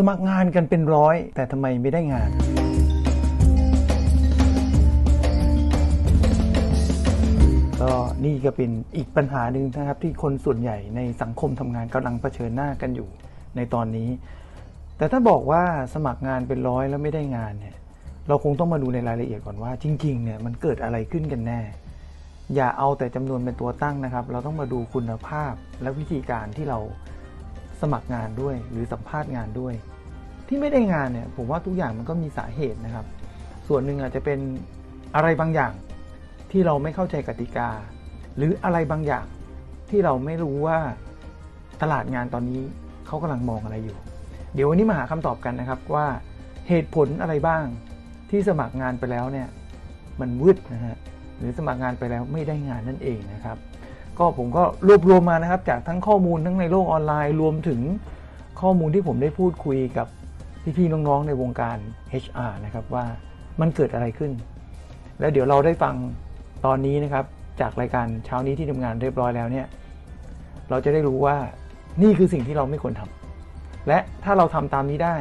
สมัครงานกันเป็นร้อย แต่ทำไมไม่ได้งาน ก็นี่ก็เป็นอีกปัญหาหนึ่งนะครับ ที่คนส่วนใหญ่ในสังคมทำงานกำลังเผชิญหน้ากันอยู่ในตอนนี้ แต่ถ้าบอกว่าสมัครงานเป็นร้อยแล้วไม่ได้งานเนี่ย เราคงต้องมาดูในรายละเอียดก่อนว่า จริง ๆ เนี่ยมันเกิดอะไรขึ้นกันแน่ อย่าเอาแต่จำนวนเป็นตัวตั้งนะครับ เราต้องมาดูคุณภาพและวิธีการที่เรา สมัครงานด้วย หรือสัมภาษณ์งานด้วย ที่ไม่ได้งานเนี่ยผมว่าทุกอย่างมันก็มีสาเหตุนะครับ ส่วนหนึ่งอาจจะเป็นอะไรบางอย่างที่เราไม่เข้าใจกติกา หรืออะไรบางอย่างที่เราไม่รู้ว่าตลาดงานตอนนี้เขากำลังมองอะไรอยู่ เดี๋ยววันนี้มาหาคำตอบกันนะครับว่าเหตุผลอะไรบ้างที่สมัครงานไปแล้วเนี่ยมันวืดนะฮะหรือสมัครงานไปแล้วไม่ได้งานนั่นเองนะครับ ก็ผมก็รวบรวมมานะครับ จากทั้งข้อมูลทั้งในโลกออนไลน์รวมถึงข้อมูลที่ผมได้พูดคุยกับพี่ๆน้องๆในวงการ HR นะครับว่ามันเกิดอะไรขึ้น แล้วเดี๋ยวเราได้ฟังตอนนี้นะครับ จากรายการเช้านี้ที่ทำงานเรียบร้อยแล้วเนี่ย เราจะได้รู้ว่านี่คือสิ่งที่เราไม่ควรทำและถ้าเราทำตามนี้ได้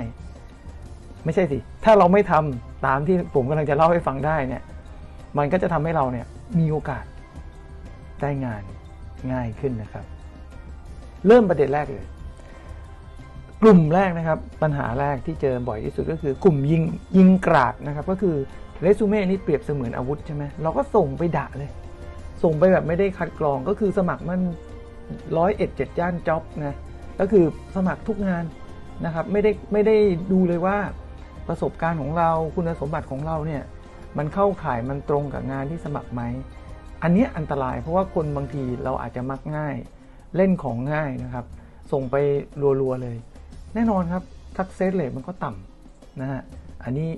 ไม่ใช่สิ ถ้าเราไม่ทำตามที่ผมกำลังจะเล่าให้ฟังได้เนี่ย มันก็จะทำให้เราเนี่ยมีโอกาสได้งาน ง่ายขึ้นนะครับ เริ่มประเด็นแรกเลย กลุ่มแรกนะครับ ปัญหาแรกที่เจอบ่อยที่สุดก็คือกลุ่มยิงยิงกราดนะครับ ก็คือเรซูเม่นี่เปรียบเสมือนอาวุธใช่ไหมเราก็ส่งไปด่าเลย ส่งไปแบบไม่ได้คัดกรองก็คือสมัครมันร้อยเอ็ดเจ็ดย่านจ็อบนะก็คือสมัครทุกงานนะครับไม่ได้ไม่ได้ดูเลยว่าประสบการณ์ของเราคุณสมบัติของเราเนี่ยมันเข้าข่ายมันตรงกับงานที่สมัครไหม อันนี้อันตรายเพราะว่าคนบางทีเราอาจจะมักง่ายเล่นของง่ายนะครับ ส่งไปรัวๆเลย แน่นอนครับทักเซสเลยมันก็ต่ำนะฮะอันนี้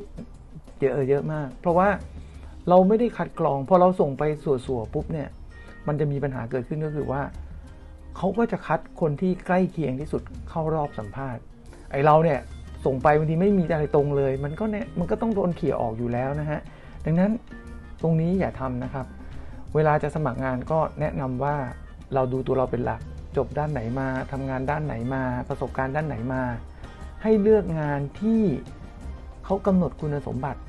เยอะเยอะมาก เพราะว่าเราไม่ได้คัดกรองพอเราส่งไปสัวๆปุ๊บเนี่ยมันจะมีปัญหาเกิดขึ้นก็คือว่าเขาก็จะคัดคนที่ใกล้เคียงที่สุดเข้ารอบสัมภาษณ์ ไอเราเนี่ยส่งไปบางทีไม่มีอะไรตรงเลย มันก็เนี่ยมันก็ต้องโดนเขี่ยออกอยู่แล้วนะฮะดังนั้นตรงนี้อย่าทำนะครับ เวลาจะสมัครงานก็แนะนำว่าเราดูตัวเราเป็นหลัก จบด้านไหนมาทำงานด้านไหนมา ประสบการณ์ด้านไหนมา ให้เลือกงานที่เขากำหนดคุณสมบัติ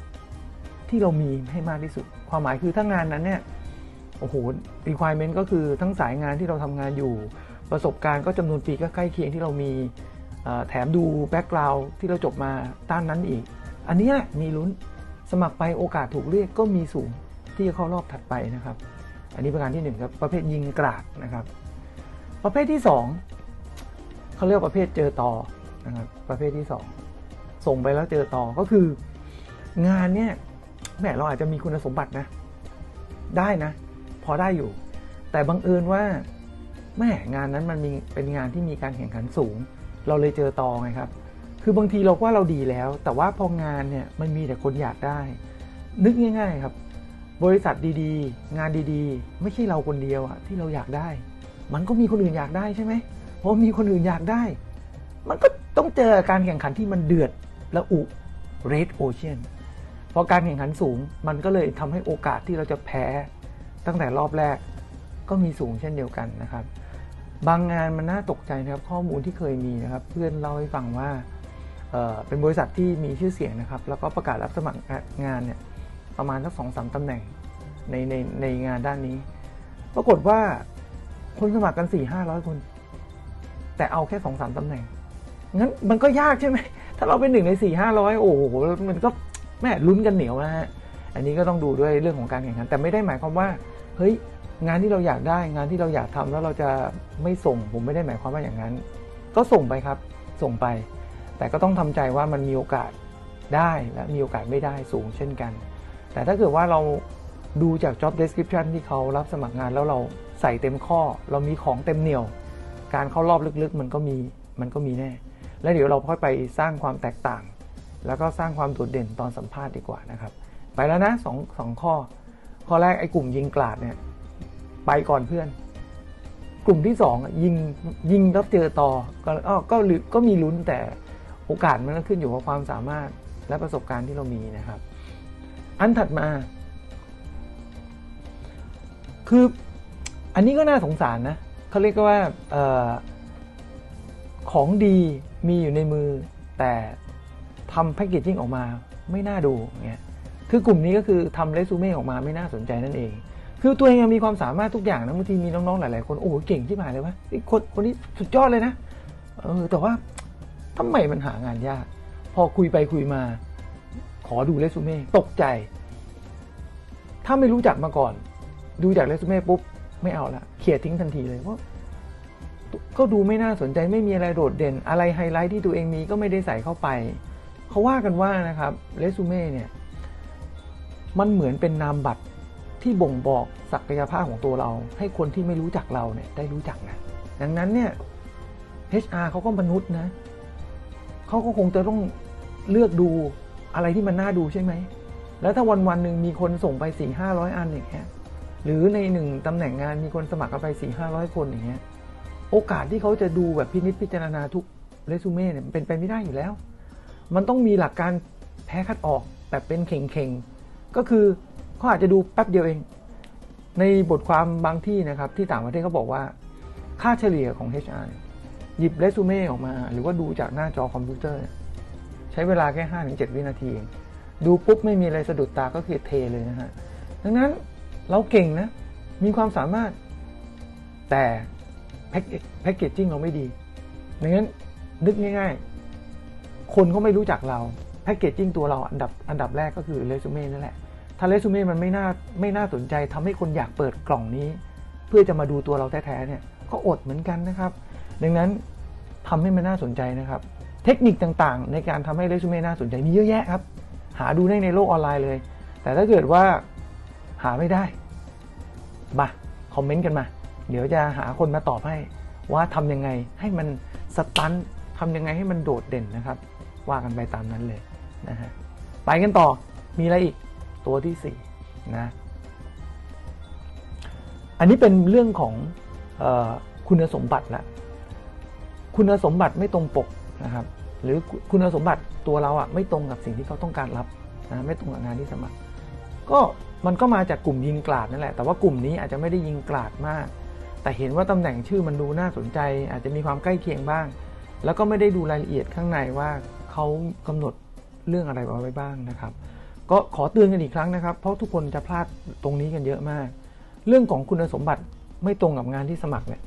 ที่เรามีให้มากที่สุด ความหมายคือถ้างานนั้นเนี่ยโอ้โห requirement ก็คือทั้งสายงานที่เราทำงานอยู่ ประสบการณ์ก็จำนวนปีก็ใกล้เคียงที่เรามีแถมดูแบ็กกราวด์ที่เราจบมาต้านนั้นอีก อันนี้มีลุ้นสมัครไปโอกาสถูกเรียกก็มีสูง ที่จะเข้ารอบถัดไปนะครับ อันนี้ประการที่ 1 ครับ ประเภทยิงกราดนะครับ ประเภทที่ 2เขาเรียกประเภทเจอต่อนะครับประเภทที่ 2 ส่งไปแล้วเจอต่อก็คืองานเนี่ยแหมเราอาจจะมีคุณสมบัตินะ ได้นะ พอได้อยู่ แต่บังเอิญว่าแม่งานนั้นมันมีเป็นงานที่มีการแข่งขันสูง เราเลยเจอตอไงครับ คือบางทีเราว่าเราดีแล้ว แต่ว่าพองานเนี่ยมันมีแต่คนอยากได้ นึกง่าย ๆ ครับ บริษัทดีๆ งานดีๆ ไม่ใช่เราคนเดียวอะที่เราอยากได้ มันก็มีคนอื่นอยากได้ใช่ไหมเพราะมีคนอื่นอยากได้ มันก็ต้องเจอการแข่งขันที่มันเดือดและอุ red ocean พอการแข่งขันสูงมันก็เลยทำให้โอกาสที่เราจะแพ้ ตั้งแต่รอบแรกก็มีสูงเช่นเดียวกันนะครับ บางงานมันน่าตกใจนะครับ ข้อมูลที่เคยมีนะครับ เพื่อนเล่าให้ฟังว่าเเป็นบริษัทที่มีชื่อเสียงนะครับ แล้วก็ประกาศรับสมัครงานเนี่ย ประมาณสักสองสามตำแหน่งในในในงานด้านนี้ ปรากฏว่าคนสมัครกันสี่ห้าร้อยคน แต่เอาแค่สองสามตำแหน่ง งั้นมันก็ยากใช่ไหม ถ้าเราเป็นหนึ่งในสี่ห้าร้อยโอ้โห มันก็แม่ลุ้นกันเหนียวนะฮะ อันนี้ก็ต้องดูด้วยเรื่องของการแข่งขัน แต่ไม่ได้หมายความว่า เฮ้ย งานที่เราอยากได้ งานที่เราอยากทำแล้วเราจะไม่ส่ง ผมไม่ได้หมายความว่าอย่างนั้น ก็ส่งไปครับ ส่งไป แต่ก็ต้องทำใจว่ามันมีโอกาสได้และมีโอกาสไม่ได้สูงเช่นกัน แต่ถ้าเกิดว่าเราดูจาก job description ที่เขารับสมัครงานแล้วเราใส่เต็มข้อ เรามีของเต็มเหนียว การเข้ารอบลึกๆ มันก็มีมันก็มีแน่ แล้วเดี๋ยวเราค่อยไปสร้างความแตกต่าง แล้วก็สร้างความโดดเด่นตอนสัมภาษณ์ดีกว่านะครับ ไปแล้วนะสองสองข้อ ข้อแรกไอ้กลุ่มยิงกลาดเนี่ยไปก่อนเพื่อน กลุ่มที่สองยิงยิงแล้วเจอต่อก็ก็ก็มีลุ้นแต่โอกาสมันก็ขึ้นอยู่กับความสามารถและประสบการณ์ที่เรามีนะครับ อันถัดมา คืออันนี้ก็น่าสงสารนะเขาเรียกว่าออของดีมีอยู่ในมือ แต่ทำแพคเกจจิ้งออกมาไม่น่าดูเงี้ยคือกลุ่มนี้ก็คือทำเรซูเม่ออกมาไม่น่าสนใจนั่นเอง คือตัวเองยังมีความสามารถทุกอย่างนะบางทีมีน้องๆหลายๆคนโอ้โหเก่งที่ผ่านเลยวะคนคนนี้สุดยอดเลยนะเออแต่ว่าทำไมมันหางานยาก พอคุยไปคุยมา ขอดูเรซูเม่ตกใจ ถ้าไม่รู้จักมาก่อน ดูจากเรซูเม่ปุ๊บ ไม่เอาละเขียทิ้งทันทีเลยเพราะก็ดูไม่น่าสนใจไม่มีอะไรโดดเด่น อะไรไฮไลท์ที่ตัวเองมีก็ไม่ได้ใส่เข้าไปเขาว่ากันว่านะครับเรซูเม่เนี่ยมันเหมือนเป็นนามบัตรที่บ่งบอกศักยภาพของตัวเรา ให้คนที่ไม่รู้จักเราเนี่ยได้รู้จักนะดังนั้นเนี่ย HR เขาก็มนุษย์นะเขาก็คงจะต้องเลือกดู อะไรที่มันน่าดูใช่ไหม แล้วถ้าวันวันหนึ่งมีคนส่งไปสี่ห้าร้อยอันอย่างเงี้ย หรือในหนึ่งตำแหน่งงานมีคนสมัครกันไปสี่ห้าร้อยคนอย่างเงี้ย โอกาสที่เขาจะดูแบบพินิจพิจารณาทุกเรซูเม่เนี่ยเป็นไปไม่ได้อยู่แล้ว มันต้องมีหลักการแพ้คัดออกแบบเป็นเข่งๆ ก็คือเขาอาจจะดูแป๊บเดียวเอง ในบทความบางที่นะครับที่ต่างประเทศเขาบอกว่า ค่าเฉลี่ยของ HR หยิบเรซูเม่ออกมา หรือว่าดูจากหน้าจอคอมพิวเตอร์ ช้เวลาแค่ 5-7 วินาทีเองดูปุ๊บไม่มีอะไรสะดุดตาก็คือเทเลยนะฮะ ดังนั้นเราเก่งนะ มีความสามารถ แต่แพ็กเกจจิ้งเราไม่ดี ดังนั้นนึกง่าย ๆ คนเขาไม่รู้จักเราแพ็กเกจจิ้งตัวเราอันดับอันดับแรกก็คือเรซูเม่นั่นแหละ ถ้าเรซูเม่มันไม่น่าไม่น่าสนใจทำให้คนอยากเปิดกล่องนี้ เพื่อจะมาดูตัวเราแท้ๆเนี่ยก็อดเหมือนกันนะครับ ดังนั้นทำให้มันน่าสนใจนะครับ เทคนิคต่างๆ ในการทำให้เรซูเม่น่าสนใจมีเยอะแยะครับ หาดูได้ในโลกออนไลน์เลย แต่ถ้าเกิดว่าหาไม่ได้ มา คอมเมนต์กันมา เดี๋ยวจะหาคนมาตอบให้ ว่าทำยังไงให้มันสตันทำยังไงให้มันโดดเด่นนะครับ ว่ากันไปตามนั้นเลยนะฮะไปกันต่อมีอะไรอีกตัวที่ 4 นะ อันนี้เป็นเรื่องของออคุณสมบัติละคุณสมบัติไม่ตรงปกนะครับ หรือคุณสมบัติตัวเราอะไม่ตรงกับสิ่งที่เขาต้องการรับนะไม่ตรงกับงานที่สมัคร ก็มันก็มาจากกลุ่มยิงกลาดนั่นแหละ แต่ว่ากลุ่มนี้อาจจะไม่ได้ยิงกลาดมาก แต่เห็นว่าตำแหน่งชื่อมันดูน่าสนใจ อาจจะมีความใกล้เคียงบ้าง แล้วก็ไม่ได้ดูรายละเอียดข้างในว่าเขากำหนดเรื่องอะไรไว้บ้างนะครับ ก็ขอเตือนกันอีกครั้งนะครับ เพราะทุกคนจะพลาดตรงนี้กันเยอะมาก เรื่องของคุณสมบัติไม่ตรงกับงานที่สมัครเนี่ย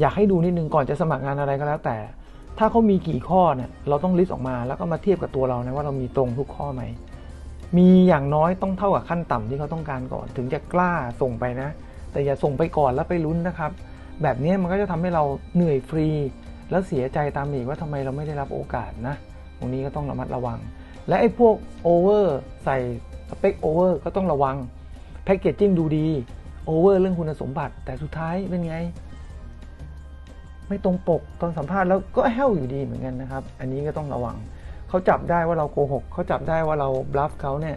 อยากให้ดูนิดนึงก่อนจะสมัครงานอะไรก็แล้วแต่ ถ้าเขามีกี่ข้อเนี่ยเราต้องลิสต์ออกมาแล้วก็มาเทียบกับตัวเรานะว่าเรามีตรงทุกข้อไหมมีอย่างน้อยต้องเท่ากับขั้นต่ำที่เขาต้องการก่อน ถึงจะกล้าส่งไปนะ แต่อย่าส่งไปก่อนแล้วไปลุ้นนะครับ แบบนี้มันก็จะทำให้เราเหนื่อยฟรี แล้วเสียใจตามอีกว่าทำไมเราไม่ได้รับโอกาสนะ ตรงนี้ก็ต้องระมัดระวัง และไอ้พวกโอเวอร์ใส่สเปคโอเวอร์ก็ต้องระวังแพคเกจจิ้งดูดีโอเวอร์เรื่องคุณสมบัติ แต่สุดท้ายเป็นไง ไม่ตรงปกตอนสัมภาษณ์แล้วก็แห้วอยู่ดีเหมือนกันนะครับ อันนี้ก็ต้องระวังเขาจับได้ว่าเราโกหกเขาจับได้ว่าเราบลัฟเขาเนี่ย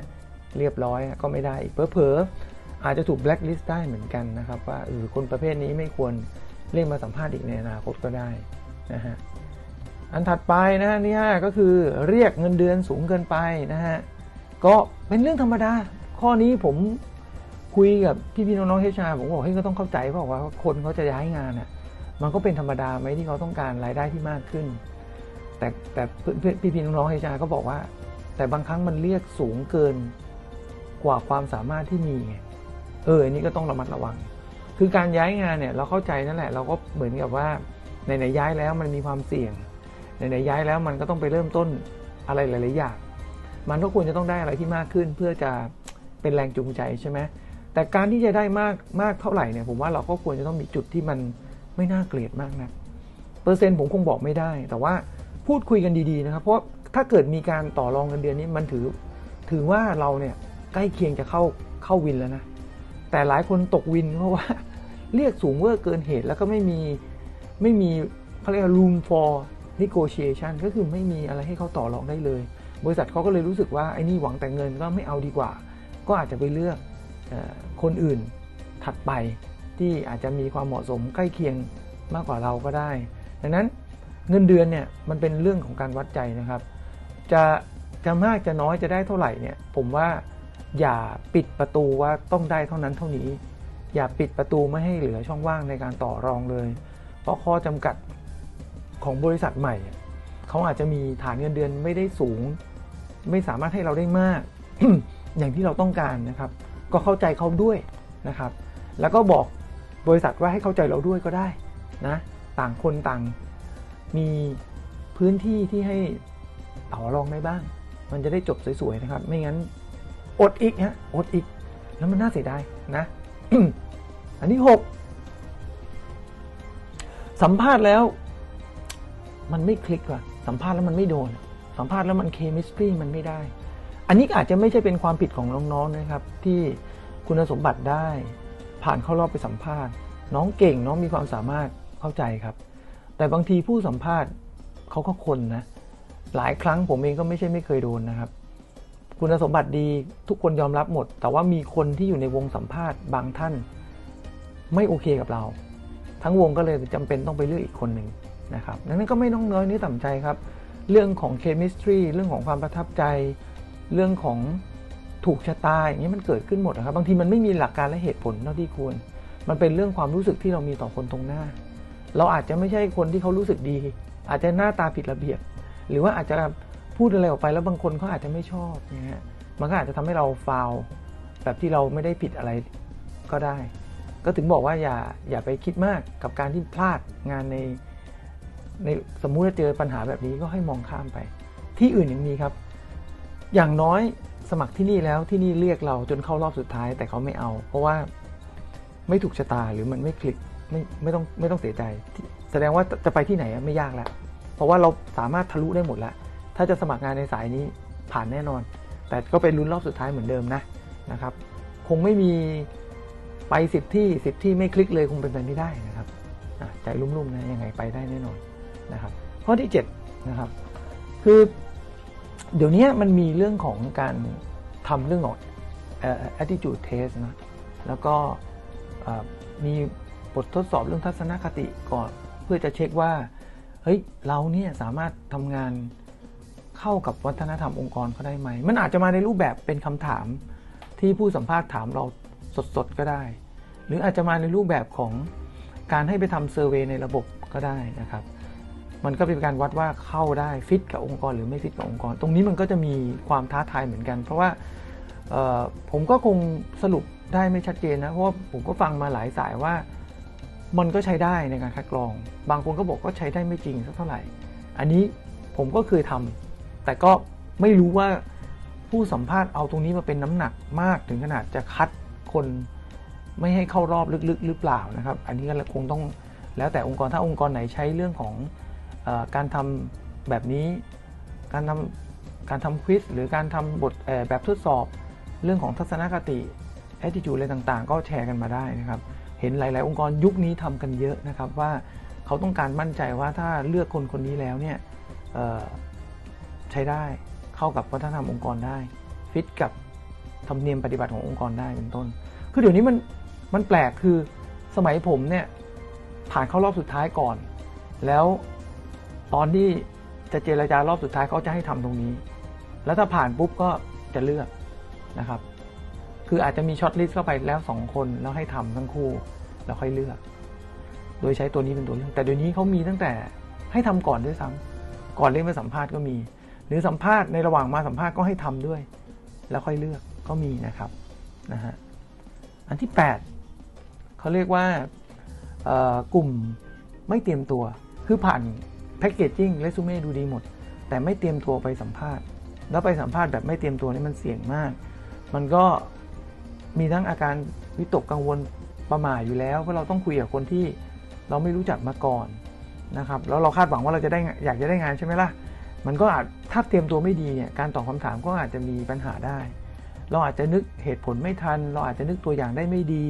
เรียบร้อยก็ไม่ได้อีกเผลอๆอาจจะถูกแบล็คลิสต์ได้เหมือนกันนะครับ ว่าเออคนประเภทนี้ไม่ควรเรียกมาสัมภาษณ์อีกในอนาคตก็ได้นะฮะอันถัดไปนะฮะนี่ฮะก็คือเรียกเงินเดือนสูงเกินไปนะฮะก็เป็นเรื่องธรรมดา ข้อนี้ผมคุยกับพี่ๆน้องๆเฮชาผมบอกเฮ้ยก็ต้องเข้าใจเพราะว่าคนเขาจะย้ายงานอะ มันก็เป็นธรรมดาไหมที่เขาต้องการรายได้ที่มากขึ้น แต่แต่พี่ๆน้องๆเฮชาก็บอกว่า แต่บางครั้งมันเรียกสูงเกินกว่าความสามารถที่มีไงเอออันนี้ก็ต้องระมัดระวัง คือการย้ายงานเนี่ยเราเข้าใจนั่นแหละ เราก็เหมือนกับว่าในไหนย้ายแล้วมันมีความเสี่ยงในไหนย้ายแล้วมันก็ต้องไปเริ่มต้นอะไรหลาย ๆ อย่าง มันก็ควรจะต้องได้อะไรที่มากขึ้น เพื่อจะเป็นแรงจูงใจใช่ไหมแต่การที่จะได้มากมากเท่าไหร่เนี่ยผมว่าเราก็ควรจะต้องมีจุดที่มัน ไม่น่าเกลียดมากนะเปอร์เซ็นต์ผมคงบอกไม่ได้ แต่ว่าพูดคุยกันดีๆนะครับ เพราะถ้าเกิดมีการต่อรองเงินเดือนนี้มันถือ ถือว่าเราเนี่ยใกล้เคียงจะเข้าเข้าวินแล้วนะ แต่หลายคนตกวินเพราะว่าเรียกสูงเวอร์เกินเหตุแล้วก็ไม่มีไม่มีเขาเรียก room for negotiation ก็คือไม่มีอะไรให้เขาต่อรองได้เลย บริษัทเขาก็เลยรู้สึกว่าไอ้นี่หวังแต่เงินก็ไม่เอาดีกว่า ก็อาจจะไปเลือกคนอื่นถัดไป ที่อาจจะมีความเหมาะสมใกล้เคียงมากกว่าเราก็ได้ ดังนั้นเงินเดือนเนี่ยมันเป็นเรื่องของการวัดใจนะครับ จะจะมากจะน้อยจะได้เท่าไหร่เนี่ยผมว่าอย่าปิดประตูว่าต้องได้เท่านั้นเท่านี้ อย่าปิดประตูไม่ให้เหลือช่องว่างในการต่อรองเลย เพราะข้อจำกัดของบริษัทใหม่ เขาอาจจะมีฐานเงินเดือนไม่ได้สูง ไม่สามารถให้เราได้มาก อย่างที่เราต้องการนะครับ ก็เข้าใจเขาด้วยนะครับ แล้วก็บอก บริษัทว่าให้เข้าใจเราด้วยก็ได้นะต่างคนต่างมีพื้นที่ที่ให้ต่อรองได้บ้าง มันจะได้จบสวยๆนะครับ ไม่งั้นอดอีกฮะอดอีก แล้วมันน่าเสียดายนะ อันที่หกสัมภาษณ์แล้ว มันไม่คลิกว่ะสัมภาษณ์แล้วมันไม่โดน สัมภาษณ์แล้วมันเคมิสตรีมันไม่ได้ อันนี้อาจจะไม่ใช่เป็นความผิดของน้องๆนะครับ ที่คุณสมบัติได้ ผ่านเข้ารอบไปสัมภาษณ์ น้องเก่งน้องมีความสามารถเข้าใจครับ แต่บางทีผู้สัมภาษณ์เขาก็คนนะ หลายครั้งผมเองก็ไม่ใช่ไม่เคยโดนนะครับ คุณสมบัติดีทุกคนยอมรับหมด แต่ว่ามีคนที่อยู่ในวงสัมภาษณ์บางท่าน ไม่โอเคกับเรา ทั้งวงก็เลยจำเป็นต้องไปเลือกอีกคนหนึ่งนะครับดังนั้นก็ไม่ต้องน้อยนี้ต่ำใจครับ เรื่องของเคมิสตรีเรื่องของความประทับใจ เรื่องของ ถูกชะตาอย่างนี้มันเกิดขึ้นหมดนะครับ บางทีมันไม่มีหลักการและเหตุผลเท่าที่ควร มันเป็นเรื่องความรู้สึกที่เรามีต่อคนตรงหน้า เราอาจจะไม่ใช่คนที่เขารู้สึกดี อาจจะหน้าตาผิดระเบียบ หรือว่าอาจจะพูดอะไรออกไปแล้วบางคนเขาอาจจะไม่ชอบนะฮะมันก็อาจจะทำให้เราฟาวแบบที่เราไม่ได้ผิดอะไรก็ได้ ก็ถึงบอกว่าอย่าอย่าไปคิดมากกับการที่พลาดงานในในสมมุติว่าเจอปัญหาแบบนี้ก็ให้มองข้ามไป ที่อื่นยังมีครับ อย่างน้อย สมัครที่นี่แล้วที่นี่เรียกเราจนเข้ารอบสุดท้ายแต่เขาไม่เอา เพราะว่าไม่ถูกชะตาหรือมันไม่คลิกไม่ไม่ต้องไม่ต้องเสียใจ แสดงว่าจะไปที่ไหนไม่ยากแล้วเพราะว่าเราสามารถทะลุได้หมดแล้ว ถ้าจะสมัครงานในสายนี้ผ่านแน่นอน แต่ก็เป็นลุ้นรอบสุดท้ายเหมือนเดิมนะนะครับ คงไม่มีไปสิบที่สิบที่ไม่คลิกเลยคงเป็นไปไม่ได้นะครับใจรุ่มๆนะยังไงไปได้แน่นอนนะครับ ข้อที่7นะครับคือ เดี๋ยวนี้มันมีเรื่องของการทำเรื่องของ attitude test นะ แล้วก็มีบททดสอบเรื่องทัศนคติก่อน เพื่อจะเช็คว่า เฮ้ย เราเนี่ยสามารถทำงานเข้ากับวัฒนธรรมองค์กรเขาได้ไหม มันอาจจะมาในรูปแบบเป็นคำถามที่ผู้สัมภาษณ์ถามเราสดๆ ก็ได้ หรืออาจจะมาในรูปแบบของการให้ไปทำเซอร์เวยในระบบก็ได้นะครับ มันก็เป็นการวัดว่าเข้าได้ฟิตกับองค์กรหรือไม่ฟิตกับองค์กร ตรงนี้มันก็จะมีความท้าทายเหมือนกัน เพราะว่าผมก็คงสรุปได้ไม่ชัดเจนนะเพราะว่าผมก็ฟังมาหลายสายว่า มันก็ใช้ได้ในการคัดกรอง บางคนก็บอกก็ใช้ได้ไม่จริงสักเท่าไหร่ อันนี้ผมก็เคยทำแต่ก็ไม่รู้ว่าผู้สัมภาษณ์เอาตรงนี้มาเป็นน้ำหนักมากถึงขนาดจะคัดคนไม่ให้เข้ารอบลึกๆ หรือเปล่านะครับ อันนี้ก็คงต้องแล้วแต่องค์กรถ้าองค์กรไหนใช้เรื่องของ การทำแบบนี้ การทำการทำควิสหรือการทำบทแบบทดสอบเรื่องของทัศนคติ attitude อะไรต่างๆ ก็แชร์กันมาได้นะครับ เห็นหลาย ๆ องค์กรยุคนี้ทำกันเยอะนะครับว่าเขาต้องการมั่นใจว่าถ้าเลือกคนคนนี้แล้วเนี่ยใช้ได้เข้ากับวัฒนธรรมองค์กรได้ ฟิตกับธรรมเนียมปฏิบัติขององค์กรได้เป็นต้น คือเดี๋ยวนี้มันมันแปลกคือสมัยผมเนี่ยผ่านเข้ารอบสุดท้ายก่อน แล้ว ตอนที่จะเจรจารอบสุดท้ายเขาจะให้ทำตรงนี้ แล้วถ้าผ่านปุ๊บก็จะเลือกนะครับ คืออาจจะมีช็อตลิสต์เข้าไปแล้ว 2 คนแล้วให้ทำทั้งคู่แล้วค่อยเลือก โดยใช้ตัวนี้เป็นตัวเลือก แต่เดี๋ยวนี้เขามีตั้งแต่ให้ทำก่อนด้วยซ้ำก่อนเรียกมาสัมภาษณ์ก็มี หรือสัมภาษณ์ในระหว่างมาสัมภาษณ์ก็ให้ทำด้วย แล้วค่อยเลือกก็มีนะครับนะฮะอันที่ 8เขาเรียกว่ากลุ่มไม่เตรียมตัวคือผ่าน แพคเกจจิ้งเรซูเม่ดูดีหมด แต่ไม่เตรียมตัวไปสัมภาษณ์ แล้วไปสัมภาษณ์แบบไม่เตรียมตัวนี่มันเสี่ยงมาก มันก็มีทั้งอาการวิตกกังวลประหม่าอยู่แล้วเพราะเราต้องคุยกับคนที่เราไม่รู้จักมาก่อนนะครับแล้วเราคาดหวังว่าเราจะได้อยากจะได้งานใช่ไหมล่ะมันก็อาจถ้าเตรียมตัวไม่ดีเนี่ยการตอบคาถามก็อาจจะมีปัญหาได้ เราอาจจะนึกเหตุผลไม่ทัน เราอาจจะนึกตัวอย่างได้ไม่ดี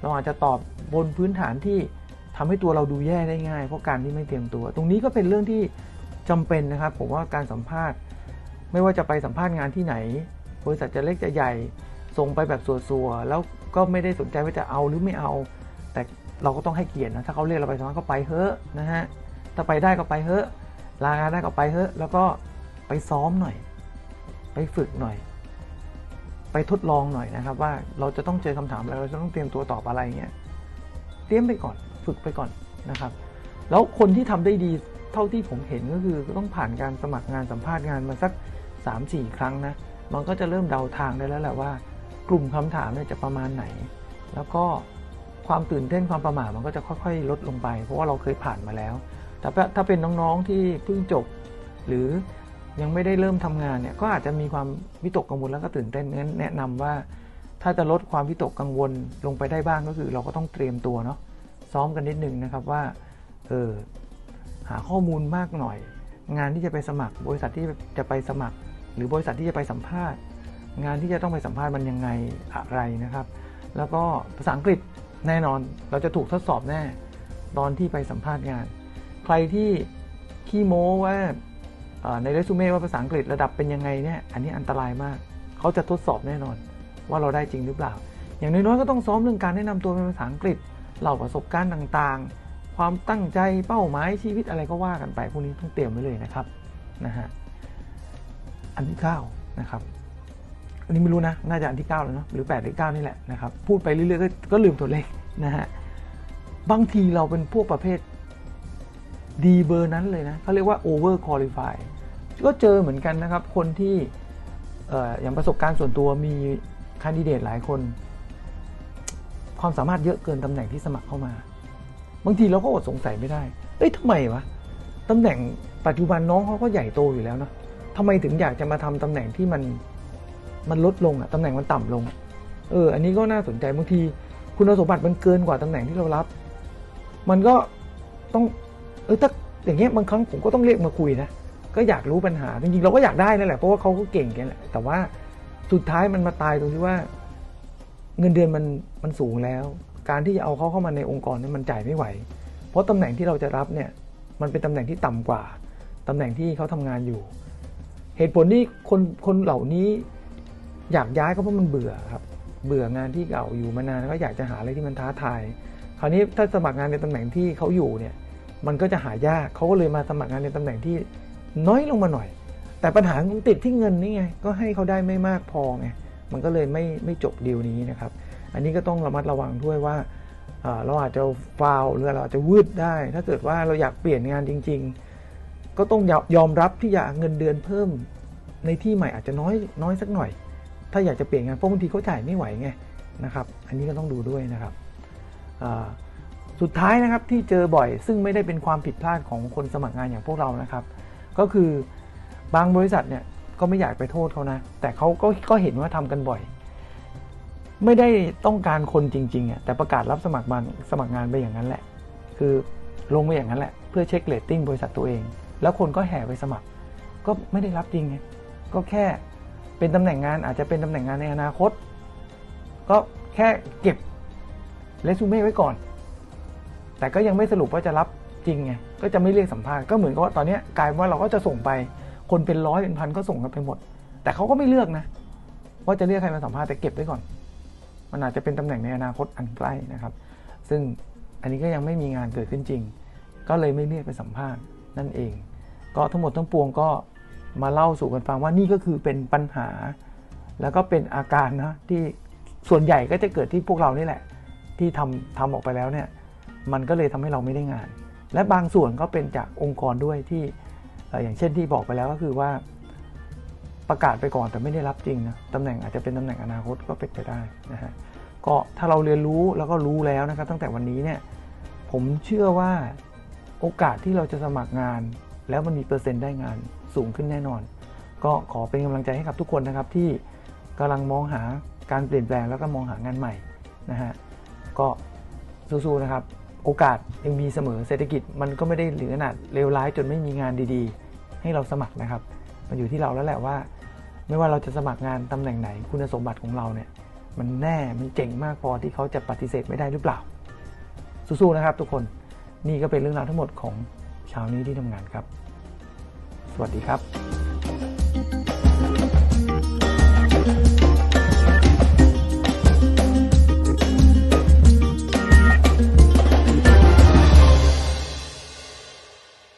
เราอาจจะตอบบนพื้นฐานที่ ทำให้ตัวเราดูแย่ได้ง่าย เพราะการที่ไม่เตรียมตัว ตรงนี้ก็เป็นเรื่องที่จำเป็นนะครับ ผมว่าการสัมภาษณ์ ไม่ว่าจะไปสัมภาษณ์งานที่ไหน บริษัทจะเล็กจะใหญ่ ส่งไปแบบสัวๆแล้วก็ไม่ได้สนใจว่าจะเอาหรือไม่เอา แต่เราก็ต้องให้เกียรตินะถ้าเขาเรียกเราไปสัมภาษณ์ก็ไปเฮ้ะนะฮะถ้าไปได้ก็ไปเฮ้ะลางานได้ก็ไปเฮ้ะแล้วก็ไปซ้อมหน่อย ไปฝึกหน่อย ไปทดลองหน่อยนะครับ ว่าเราจะต้องเจอคำถามอะไรเราจะต้องเตรียมตัวตอบอะไรเงี้ยเตรียมไปก่อน ฝึกไปก่อนนะครับ แล้วคนที่ทำได้ดีเท่าที่ผมเห็นก็คือต้องผ่านการสมัครงานสัมภาษณ์งานมาสัก 3-4 ครั้งนะมันก็จะเริ่มเดาทางได้แล้วแหละว่า กลุ่มคำถามเนี่ยจะประมาณไหน แล้วก็ความตื่นเต้นความประหม่ามันก็จะค่อยๆ ลดลงไป เพราะว่าเราเคยผ่านมาแล้ว แต่ถ้าเป็นน้องๆที่เพิ่งจบ หรือยังไม่ได้เริ่มทำงานเนี่ยก็อาจจะมีความวิตกกังวลแล้วก็ตื่นเต้นงั้นแนะนำว่า ถ้าจะลดความวิตกกังวลลงไปได้บ้างก็คือ เราก็ต้องเตรียมตัวเนาะ ซ้อมกันนิดนึงนะครับว่าเออหาข้อมูลมากหน่อย งานที่จะไปสมัคร บริษัทที่จะไปสมัคร หรือบริษัทที่จะไปสัมภาษณ์ งานที่จะต้องไปสัมภาษณ์มันยังไงอะไรนะครับ แล้วก็ภาษาอังกฤษแน่นอนเราจะถูกทดสอบแน่ ตอนที่ไปสัมภาษณ์งาน ใครที่ขี้โม้ว่าในเรซูเม่ว่าภาษาอังกฤษระดับเป็นยังไงเนี่ยอันนี้อันตรายมาก เขาจะทดสอบแน่นอน ว่าเราได้จริงหรือเปล่า อย่างน้อยๆก็ต้องซ้อมเรื่องการแนะนำตัวเป็นภาษาอังกฤษ เล่าประสบการณ์ต่างๆ ความตั้งใจเป้าหมายชีวิตอะไรก็ว่ากันไปพวกนี้ต้องเตรียมไว้เลยนะครับนะฮะอันที่9นะครับอันนี้ไม่รู้นะน่าจะอันที่9แล้วเนาะหรือ8หรือ9นี่แหละนะครับพูดไปเรื่อยๆก็ก็ลืมตัวเลขนะฮะบางทีเราเป็นพวกประเภทดีเบอร์นั้นเลยนะเขาเรียกว่า over qualify ก็เจอเหมือนกันนะครับ คนที่อย่างประสบการณ์ส่วนตัวมีคนดิเดตหลายคน ความสามารถเยอะเกินตำแหน่งที่สมัครเข้ามา บางทีเราก็อดสงสัยไม่ได้ เอ้ยทำไมวะตำแหน่งปัจจุบันน้องเขาก็ใหญ่โตอยู่แล้วนะทำไมถึงอยากจะมาทำตำแหน่งที่มันมันลดลงอะตำแหน่งมันต่ำลง เออ อันนี้ก็น่าสนใจบางที คุณสมบัติมันเกินกว่าตำแหน่งที่เรารับ มันก็ต้องเออถ้าอย่างเงี้ยบางครั้งผมก็ต้องเรียกมาคุยนะก็อยากรู้ปัญหาจริงๆเราก็อยากได้นั่นแหละเพราะว่าเขาก็เก่งกันแหละแต่ว่าสุดท้ายมันมาตายตรงที่ว่า เงินเดือนมันมันสูงแล้ว การที่จะเอาเขาเข้ามาในองค์กรนี่มันจ่ายไม่ไหว เพราะตำแหน่งที่เราจะรับเนี่ยมันเป็นตำแหน่งที่ต่ำกว่าตำแหน่งที่เขาทำงานอยู่ เหตุผลที่คนคนเหล่านี้อยากย้ายก็เพราะมันเบื่อครับ เบื่องานที่เก่าอยู่มานานก็อยากจะหาอะไรที่มันท้าทาย คราวนี้ถ้าสมัครงานในตำแหน่งที่เขาอยู่เนี่ยมันก็จะหายากเขาก็เลยมาสมัครงานในตำแหน่งที่น้อยลงมาหน่อย แต่ปัญหาของติดที่เงินนี่ไงก็ให้เขาได้ไม่มากพอไง มันก็เลยไม่ไม่จบดีลนี้นะครับ อันนี้ก็ต้องระมัดระวังด้วยว่าเราอาจจะฟาวหรือเราอาจจะวืดได้ ถ้าเกิดว่าเราอยากเปลี่ยนงานจริง ๆ ก็ต้องยอมรับที่อยากเงินเดือนเพิ่ม ในที่ใหม่อาจจะน้อยน้อยสักหน่อย ถ้าอยากจะเปลี่ยนงานเพราะบางทีเขาจ่ายไม่ไหวไงนะครับ อันนี้ก็ต้องดูด้วยนะครับสุดท้ายนะครับที่เจอบ่อย ซึ่งไม่ได้เป็นความผิดพลาดของคนสมัครงานอย่างพวกเรานะครับ ก็คือบางบริษัทเนี่ย ก็ไม่อยากไปโทษเขานะ แต่เขาก็ก็เห็นว่าทำกันบ่อย ไม่ได้ต้องการคนจริงๆอะแต่ประกาศรับสมัครมาสมัครงานไปอย่างนั้นแหละ คือลงไปอย่างนั้นแหละ เพื่อเช็คเลตติ้งบริษัทตัวเอง แล้วคนก็แห่ไปสมัคร ก็ไม่ได้รับจริงไงก็แค่เป็นตำแหน่งงานอาจจะเป็นตำแหน่งงานในอนาคต ก็แค่เก็บเรซูเม่ไว้ก่อน แต่ก็ยังไม่สรุปว่าจะรับจริงไงก็จะไม่เรียกสัมภาษณ์ก็เหมือนกับว่าตอนนี้กลายว่าเราก็จะส่งไป คนเป็นร้อยเป็นพันก็ส่งกันไปหมด แต่เขาก็ไม่เลือกนะ ว่าจะเรียกใครมาสัมภาษณ์แต่เก็บไว้ก่อน มันอาจจะเป็นตำแหน่งในอนาคตอันใกล้นะครับ ซึ่งอันนี้ก็ยังไม่มีงานเกิดขึ้นจริง ก็เลยไม่เรียกไปสัมภาษณ์นั่นเอง ก็ทั้งหมดทั้งปวงก็มาเล่าสู่กันฟังว่านี่ก็คือเป็นปัญหา แล้วก็เป็นอาการนะที่ส่วนใหญ่ก็จะเกิดที่พวกเรานี่แหละ ที่ทำทำออกไปแล้วเนี่ยมันก็เลยทำให้เราไม่ได้งาน และบางส่วนก็เป็นจากองค์กรด้วยที่ อย่างเช่นที่บอกไปแล้วก็คือว่าประกาศไปก่อนแต่ไม่ได้รับจริงนะตำแหน่งอาจจะเป็นตำแหน่งอนาคตก็เป็นไปได้นะฮะก็ถ้าเราเรียนรู้แล้วก็รู้แล้วนะครับ ตั้งแต่วันนี้เนี่ยผมเชื่อว่าโอกาสที่เราจะสมัครงาน แล้วมันมีเปอร์เซ็นต์ได้งานสูงขึ้นแน่นอน ก็ขอเป็นกำลังใจให้กับทุกคนนะครับที่กำลังมองหาการเปลี่ยนแปลงแล้วก็มองหางานใหม่นะฮะก็สู้ๆนะครับ โอกาสยังมีเสมอเศรษฐกิจมันก็ไม่ได้เหลือขนาดเลวร้ายจนไม่มีงานดีๆ ให้เราสมัครนะครับ มันอยู่ที่เราแล้วแหละว่า ไม่ว่าเราจะสมัครงานตำแหน่งไหนคุณสมบัติของเราเนี่ย มันแน่มันเจ๋งมากพอที่เขาจะปฏิเสธไม่ได้หรือเปล่า สู้ๆนะครับทุกคนนี่ก็เป็นเรื่องราวทั้งหมดของเช้านี้ที่ทำงานครับ สวัสดีครับ